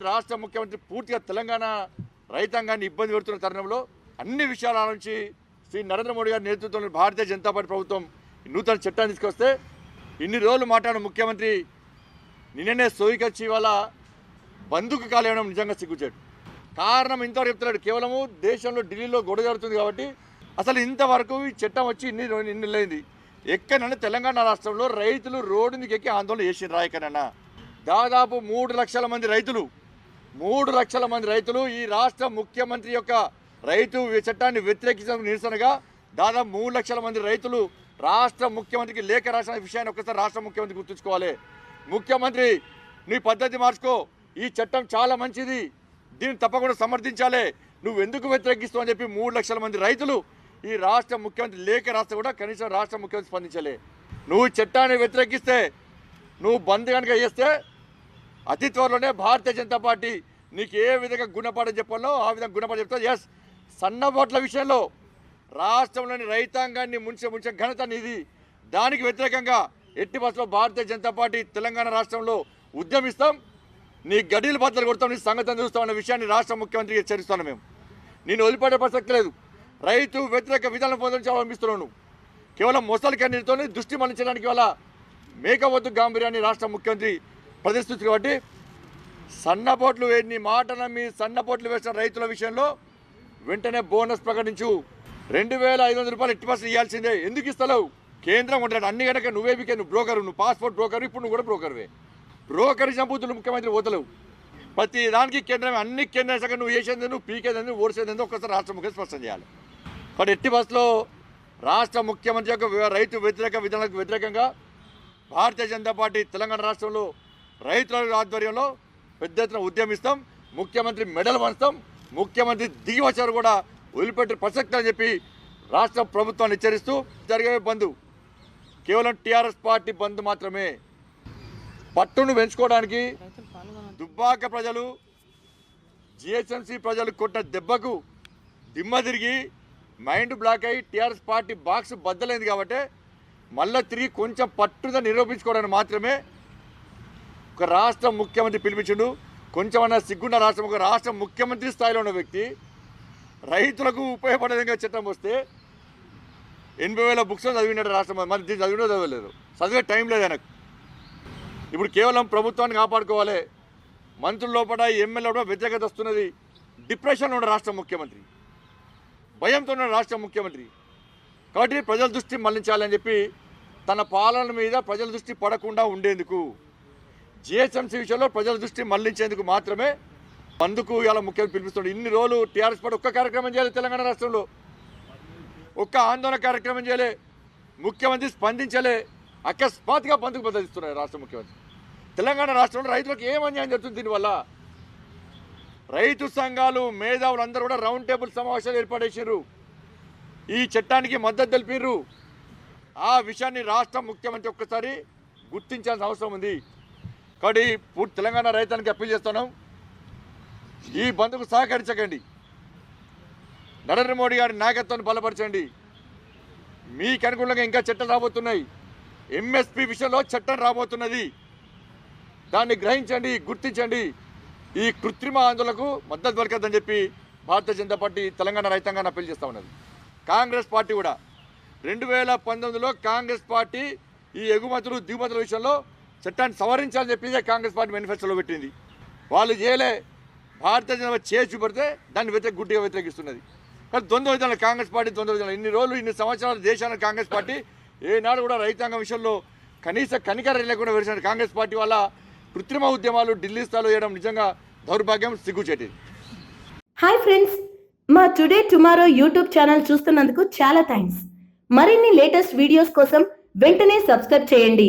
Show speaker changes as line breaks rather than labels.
రాష్ట్ర ముఖ్యమంత్రి పూర్తిగా తెలంగాణ రైతాంగాన్ని ఇబ్బంది పెడుతున్న తరుణంలో అన్ని విషయాల నుంచి శ్రీ నరేంద్ర మోడీ గారి నేతృత్వంలో భారతీయ జనతా పార్టీ ప్రభుత్వం నూతన చట్టాన్ని తీసుకొస్తే ఇన్ని రోజులు మాట్లాడిన ముఖ్యమంత్రి నిన్ననే సోయికొచ్చి ఇవాళ బంధుకు కాలేయడం నిజంగా సిగ్గుచేటు. కారణం ఇంతవరకు చెప్తున్నాడు. కేవలము దేశంలో ఢిల్లీలో గొడవ జరుగుతుంది కాబట్టి అసలు ఇంతవరకు ఈ చట్టం వచ్చి ఇన్ని రో- ఇన్ని ఎక్కడన్నా తెలంగాణ రాష్ట్రంలో రైతులు రోడ్డు ఎక్కి ఆందోళన చేసిన రాయకనన్నా. దాదాపు మూడు లక్షల మంది రైతులు మూడు లక్షల మంది రైతులు ఈ రాష్ట్ర ముఖ్యమంత్రి యొక్క రైతు చట్టాన్ని వ్యతిరేకించడం నిరసనగా దాదాపు మూడు లక్షల మంది రైతులు రాష్ట్ర ముఖ్యమంత్రికి లేఖ రాసిన విషయాన్ని ఒకసారి రాష్ట్ర ముఖ్యమంత్రి గుర్తుంచుకోవాలి. ముఖ్యమంత్రి నీ పద్ధతి మార్చుకో. ఈ చట్టం చాలా మంచిది. దీన్ని తప్పకుండా సమర్థించాలి. నువ్వు ఎందుకు వ్యతిరేకిస్తావు అని చెప్పి మూడు లక్షల మంది రైతులు ఈ రాష్ట్ర ముఖ్యమంత్రి లేఖ రాస్తే కూడా కనీసం రాష్ట్ర ముఖ్యమంత్రి స్పందించలే. నువ్వు చట్టాన్ని వ్యతిరేకిస్తే నువ్వు బంద్ కనుక చేస్తే అతి త్వరలోనే భారతీయ జనతా పార్టీ నీకు ఏ విధంగా గుణపాఠం చెప్పాలో ఆ విధంగా గుణపాఠం చెప్తా ఎస్ సన్నబోట్ల విషయంలో రాష్ట్రంలోని రైతాంగాన్ని ముంచే ముంచే ఘనత నీది. దానికి వ్యతిరేకంగా ఎట్టి బస్సులో భారతీయ జనతా పార్టీ తెలంగాణ రాష్ట్రంలో ఉద్యమిస్తాం. నీ గడిలు బద్దలు కొడతాం నీ సంగతి చూస్తాం అన్న విషయాన్ని రాష్ట్ర ముఖ్యమంత్రికి హెచ్చరిస్తున్నాం మేము. నేను వదిలిపడే ప్రసక్తి లేదు. రైతు వ్యతిరేక విధానం పొందించాలనిపిస్తున్నావు అవలంబిస్తున్నాను. కేవలం మొసలి కన్నీటితోనే దృష్టి మరణించడానికి వల్ల మేకవద్దు గాంభీర్యాన్ని రాష్ట్ర ముఖ్యమంత్రి ప్రదర్శిస్తుంది కాబట్టి సన్నపోట్లు ఎన్ని మాట నమ్మి సన్నపోట్లు వేసిన రైతుల విషయంలో వెంటనే బోనస్ ప్రకటించు. రెండు వేల ఐదు వందల రూపాయలు ఎట్టి పర్సెంట్ ఇవ్వాల్సిందే. ఎందుకు ఇస్తలేవు? కేంద్రం ఉంటాడు అన్ని కనుక నువ్వే బికే నువ్వు బ్రోకర్ నువ్వు పాస్పోర్ట్ బ్రోకర్ ఇప్పుడు నువ్వు కూడా బ్రోకర్వే బ్రోకర్ సంపూతులు ముఖ్యమంత్రి పోతలేవు. ప్రతి దానికి కేంద్రం అన్ని కేంద్ర శాఖ నువ్వు చేసేది నువ్వు పీకేది నువ్వు ఓడిసేది ఒక్కసారి రాష్ట్ర ముఖ్యం స్పష్టం చేయాలి. కాబట్టి ఎట్టి బస్సులో రాష్ట్ర ముఖ్యమంత్రి యొక్క రైతు వ్యతిరేక విధానాలకు వ్యతిరేకంగా భారతీయ జనతా పార్టీ తెలంగాణ రాష్ట్రంలో రైతుల ఆధ్వర్యంలో పెద్ద ఎత్తున ఉద్యమిస్తాం. ముఖ్యమంత్రి మెడల్ వంచుతాం ముఖ్యమంత్రి దిగి వచ్చారు కూడా వదిలిపెట్టే ప్రసక్తి అని చెప్పి రాష్ట్ర ప్రభుత్వాన్ని హెచ్చరిస్తూ జరిగే బంద్. కేవలం టీఆర్ఎస్ పార్టీ బంద్ మాత్రమే. పట్టును పెంచుకోవడానికి దుబ్బాక ప్రజలు జిహెచ్ఎంసీ ప్రజలు కొట్టిన దెబ్బకు దిమ్మ తిరిగి మైండ్ బ్లాక్ అయ్యి టీఆర్ఎస్ పార్టీ బాక్స్ బద్దలైంది కాబట్టి మళ్ళీ తిరిగి కొంచెం పట్టుదల నిరూపించుకోవడానికి మాత్రమే ఒక రాష్ట్ర ముఖ్యమంత్రి పిలిపించిండు. కొంచెమన్నా సిగ్గున్న రాష్ట్రం ఒక రాష్ట్ర ముఖ్యమంత్రి స్థాయిలో ఉన్న వ్యక్తి రైతులకు ఉపయోగపడే విధంగా చట్టం వస్తే ఎనభై వేల బుక్స్ చదివినట్టు రాష్ట్రం. మరి దీన్ని చదివినో చదవలేదు. చదివే టైం లేదు ఆయనకు. ఇప్పుడు కేవలం ప్రభుత్వాన్ని కాపాడుకోవాలి. మంత్రుల లోపల ఎమ్మెల్యే లోపల వ్యతిరేకత వస్తున్నది. డిప్రెషన్లో ఉన్న రాష్ట్ర ముఖ్యమంత్రి. భయంతో ఉన్న రాష్ట్ర ముఖ్యమంత్రి. కాబట్టి ప్రజల దృష్టి మళ్ళించాలని చెప్పి తన పాలన మీద ప్రజల దృష్టి పడకుండా ఉండేందుకు జిహెచ్ఎంసీ విషయంలో ప్రజల దృష్టి మళ్ళించేందుకు మాత్రమే అందుకు ఇలా ముఖ్యమంత్రి పిలిపిస్తున్నాడు. ఇన్ని రోజులు టీఆర్ఎస్ పార్టీ ఒక్క కార్యక్రమం చేయాలి తెలంగాణ రాష్ట్రంలో. ఒక్క ఆందోళన కార్యక్రమం చేయలే. ముఖ్యమంత్రి స్పందించలే. అకస్మాత్తుగా బంధుకు బదిలిస్తున్నారు రాష్ట్ర ముఖ్యమంత్రి. తెలంగాణ రాష్ట్రంలో రైతులకు ఏం అన్యాయం జరుగుతుంది దీనివల్ల? రైతు సంఘాలు మేధావులు అందరూ కూడా రౌండ్ టేబుల్ సమావేశాలు ఏర్పాటేసారు ఈ చట్టానికి మద్దతు తెలిపారు ఆ విషయాన్ని రాష్ట్ర ముఖ్యమంత్రి ఒక్కసారి గుర్తించాల్సిన అవసరం ఉంది. కాబట్టి పూర్తి తెలంగాణ రైతానికి అప్పీల్ చేస్తున్నాం. ఈ బంద్కు సహకరించకండి. నరేంద్ర మోడీ గారి నాయకత్వాన్ని బలపరచండి. మీకు అనుకూలంగా ఇంకా చట్టాలు రాబోతున్నాయి. ఎంఎస్పి విషయంలో చట్టం రాబోతున్నది. దాన్ని గ్రహించండి గుర్తించండి. ఈ కృత్రిమ ఆందోళనకు మద్దతు దొరకదని చెప్పి భారతీయ జనతా పార్టీ తెలంగాణ రైతాంగాన్ని అప్పీల్ చేస్తూ ఉన్నది. కాంగ్రెస్ పార్టీ కూడా. రెండు వేల పంతొమ్మిదిలో కాంగ్రెస్ పార్టీ ఈ ఎగుమతులు దిగుమతుల విషయంలో చట్టాన్ని సవరించాలని చెప్పి కాంగ్రెస్ పార్టీ మేనిఫెస్టోలో పెట్టింది. వాళ్ళు చేయలే భారతీయ జనతా చేసి చూపెడితే దాన్ని వ్యతిరేక గుడ్డిగా వ్యతిరేకిస్తున్నది. కానీ ద్వంద్వ విధానం కాంగ్రెస్ పార్టీ ద్వంద్వ విధానం ఇన్ని రోజులు ఇన్ని సంవత్సరాలు దేశానికి కాంగ్రెస్ పార్టీ ఏనాడు కూడా రైతాంగం విషయంలో కనీస కనికరం లేకుండా వేసిన కాంగ్రెస్ పార్టీ వల్ల కృత్రిమ ఉద్యమాలు ఢిల్లీ స్థాయిలో చేయడం నిజంగా దౌర్భాగ్యం సిగ్గుచేటిది.
హాయ్ ఫ్రెండ్స్ మా టుడే టుమారో యూట్యూబ్ ఛానల్ చూస్తున్నందుకు చాలా థ్యాంక్స్ మరిన్ని లేటెస్ట్ వీడియోస్ కోసం వెంటనే సబ్స్క్రైబ్ చేయండి.